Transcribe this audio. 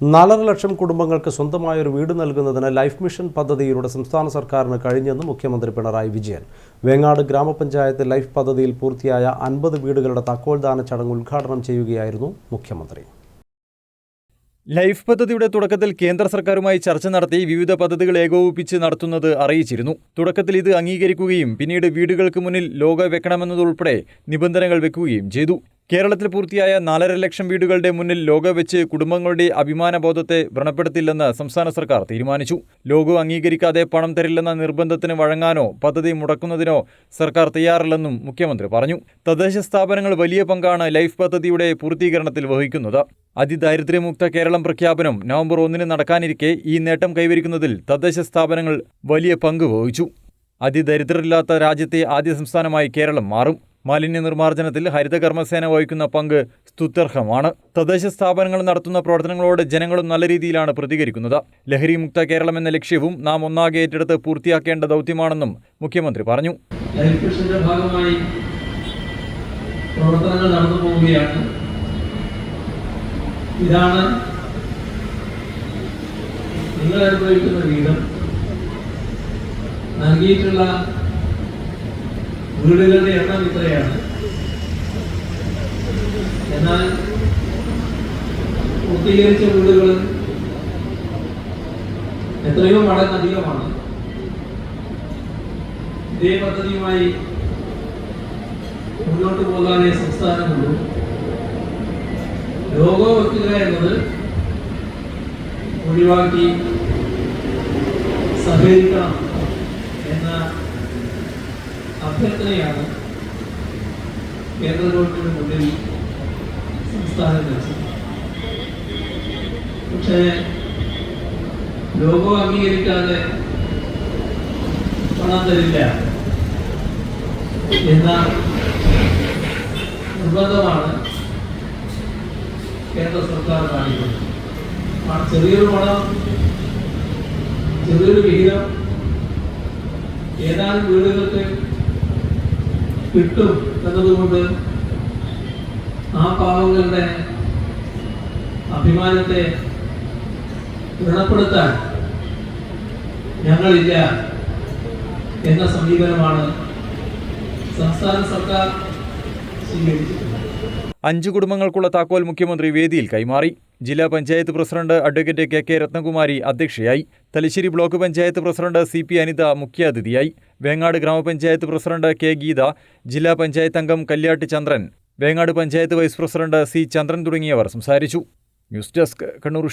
നാലര ലക്ഷം കുടുംബങ്ങൾക്ക് സ്വന്തമായ ഒരു വീട് നൽകുന്നതിന് ലൈഫ് മിഷൻ പദ്ധതിയിലൂടെ സംസ്ഥാന സർക്കാരിന് കഴിഞ്ഞെന്ന് മുഖ്യമന്ത്രി പിണറായി വിജയൻ. വേങ്ങാട് ഗ്രാമപഞ്ചായത്ത് ലൈഫ് പദ്ധതിയിൽ പൂർത്തിയായ അൻപത് വീടുകളുടെ താക്കോൽദാന ചടങ്ങ് ഉദ്ഘാടനം ചെയ്യുകയായിരുന്നു മുഖ്യമന്ത്രി. ലൈഫ് പദ്ധതിയുടെ തുടക്കത്തിൽ കേന്ദ്ര സർക്കാരുമായി ചർച്ച നടത്തി വിവിധ പദ്ധതികൾ ഏകോപിപ്പിച്ച് നടത്തുന്നത് അറിയിച്ചിരുന്നു. തുടക്കത്തിൽ ഇത് അംഗീകരിക്കുകയും പിന്നീട് വീടുകൾക്ക് മുന്നിൽ ലോഗോ വെക്കണമെന്നതുൾപ്പെടെ നിബന്ധനകൾ വെക്കുകയും ചെയ്തു. കേരളത്തിൽ പൂർത്തിയായ നാലര ലക്ഷം വീടുകളുടെ മുന്നിൽ ലോഗോ വെച്ച് കുടുംബങ്ങളുടെ അഭിമാനബോധത്തെ വ്രണപ്പെടുത്തില്ലെന്ന് സംസ്ഥാന സർക്കാർ തീരുമാനിച്ചു. ലോഗോ അംഗീകരിക്കാതെ പണം തരില്ലെന്ന നിർബന്ധത്തിന് വഴങ്ങാനോ പദ്ധതി മുടക്കുന്നതിനോ സർക്കാർ തയ്യാറില്ലെന്നും മുഖ്യമന്ത്രി പറഞ്ഞു. തദ്ദേശ സ്ഥാപനങ്ങൾ വലിയ പങ്കാണ് ലൈഫ് പദ്ധതിയുടെ പൂർത്തീകരണത്തിൽ വഹിക്കുന്നത്. അതിദാരിദ്ര്യമുക്ത കേരളം പ്രഖ്യാപനം നവംബർ ഒന്നിന് നടക്കാനിരിക്കെ ഈ നേട്ടം കൈവരിക്കുന്നതിൽ തദ്ദേശ സ്ഥാപനങ്ങൾ വലിയ പങ്ക് വഹിച്ചു. അതിദരിദ്രരില്ലാത്ത രാജ്യത്തെ ആദ്യ സംസ്ഥാനമായി കേരളം മാറും. മാലിന്യ നിർമ്മാർജനത്തിൽ ഹരിതകർമ്മസേന വഹിക്കുന്ന പങ്ക് സ്തുത്യർഹമാണ്. തദ്ദേശ സ്ഥാപനങ്ങൾ നടത്തുന്ന പ്രവർത്തനങ്ങളോട് ജനങ്ങളും നല്ല രീതിയിലാണ് പ്രതികരിക്കുന്നത്. ലഹരിമുക്ത കേരളം എന്ന ലക്ഷ്യവും നാം ഒന്നാകെ ഏറ്റെടുത്ത് പൂർത്തിയാക്കേണ്ട ദൗത്യമാണെന്നും മുഖ്യമന്ത്രി പറഞ്ഞു. ഭാഗമായി പ്രവർത്തനങ്ങൾ നടന്നു പോവുകയാണ്. ഇതാണ് നിങ്ങൾ അനുഭവിക്കുന്ന വീതം നൽകിയിട്ടുള്ള വീടുകളുടെ എണ്ണം ഇത്രയാണ്. എന്നാൽ പൂർത്തീകരിച്ച വീടുകൾ എത്രയോ മടങ്ങ് അധികമാണ് ഇതേ പദ്ധതിയുമായി മുന്നോട്ട് പോകാനേ സംസ്ഥാനമുള്ളൂ. ലോഗോ വെക്കുക എന്നത് ഒഴിവാക്കി സഹകരിക്കണം. അഭ്യർത്ഥനയാണ് കേന്ദ്ര ഗവൺമെന്റ് മുന്നിൽ സംസ്ഥാനം വെച്ചത്. പക്ഷേ ലോഗോ അംഗീകരിക്കാതെ പണം തരില്ല എന്ന നിർബന്ധമാണ് കേന്ദ്ര സർക്കാർ കാണിക്കുന്നത്. ചെറിയൊരു പണം ചെറിയൊരു വിഹിതം. ഏതാനും വീടുകൾക്ക് കിട്ടും എന്നതുകൊണ്ട് ആ പാവങ്ങളുടെ അഭിമാനത്തെ ഋണപ്പെടുത്താൻ ഞങ്ങളില്ല എന്ന സമീപനമാണ് സംസ്ഥാന സർക്കാർ സ്വീകരിച്ചിട്ടുള്ളത്. അഞ്ചു കുടുംബങ്ങൾക്കുള്ള താക്കോൽ മുഖ്യമന്ത്രി വേദിയിൽ കൈമാറി. ജില്ലാ panchayat president advocate K K Ratnakumari അധ്യക്ഷയായി. Thalassery block panchayat president C P Anitha മുഖ്യാതിഥിയായി. വേങ്ങാട് ഗ്രാമപഞ്ചായത്ത് പ്രസിഡന്റ് കെ ഗീത ജില്ലാ പഞ്ചായത്ത് അംഗം കല്യാട്ട് ചന്ദ്രൻ Vengad panchayat vice president C ചന്ദ്രൻ തുടങ്ങിയവർ സംസാരിച്ചു. News desk Kannur